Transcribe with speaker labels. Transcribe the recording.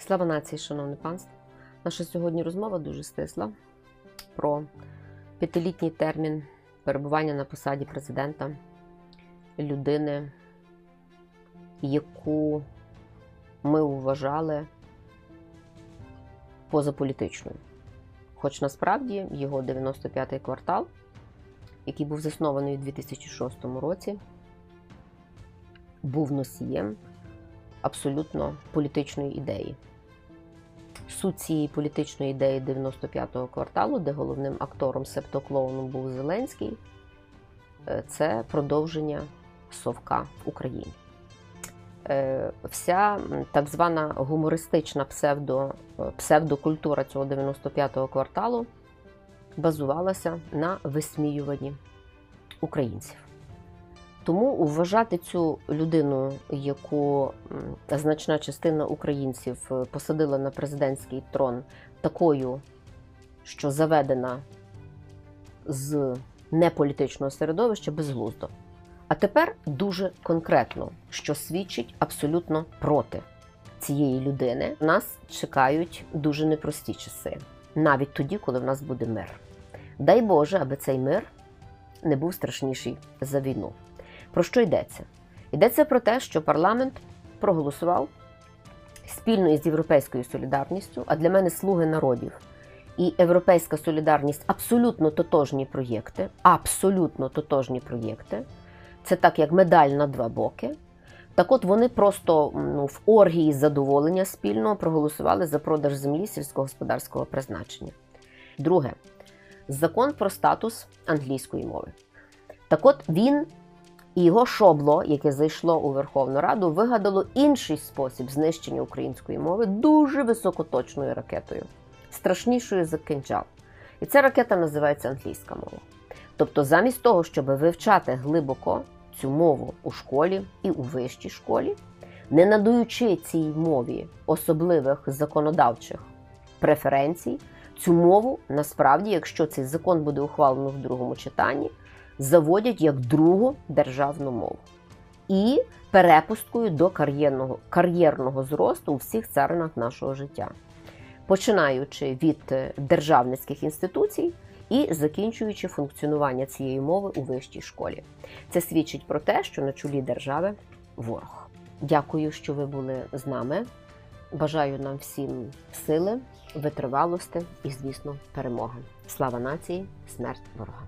Speaker 1: Слава нації, шановне панство! Наша сьогодні розмова дуже стисла про п'ятилітній термін перебування на посаді президента людини, яку ми вважали позаполітичною. Хоч насправді його 95-й квартал, який був заснований у 2006 році, був носієм абсолютно політичної ідеї. Суть цієї політичної ідеї 95-го кварталу, де головним актором септоклоуном був Зеленський, е, це продовження совка в Україні. Е, Вся так звана гумористична псевдо, е, псевдокультура цього 95-го кварталу базувалася на висміюванні українців. Тому вважати цю людину, яку значна частина українців е, посадила на президентський трон, такою, що заведена з неполітичного середовища, безглуздо. А тепер дуже конкретно, що свідчить абсолютно проти цієї людини. Нас чекають дуже непрості часи, навіть тоді, коли в нас буде мир. Дай Боже, аби цей мир не був страшніший за війну. Про що йдеться? Йдеться про те, що парламент проголосував спільно із Європейською солідарністю, а для мене слуги народів і Європейська солідарність абсолютно тотожні проєкти. Абсолютно тотожні проєкти. Це так, як медаль на два боки. Так от вони просто ну, в оргії задоволення спільно проголосували за продаж землі сільськогосподарського призначення. Друге, закон про статус англійської мови. Так от він і його шобло, яке зайшло у Верховну Раду, вигадало інший спосіб знищення української мови дуже високоточною ракетою, страшнішою за кинджал. І ця ракета називається англійська мова. Тобто, замість того, щоб вивчати глибоко цю мову у школі і у вищій школі, не надаючи цій мові особливих законодавчих преференцій, цю мову насправді, якщо цей закон буде ухвалено в другому читанні, заводять як другу державну мову і перепусткою до кар'єрного, кар'єрного зросту у всіх царинах нашого життя, починаючи від е, державницьких інституцій і закінчуючи функціонування цієї мови у вищій школі. Це свідчить про те, що на чолі держави ворог. Дякую, що ви були з нами. Бажаю нам всім сили, витривалості і, звісно, перемоги. Слава нації, смерть ворогам!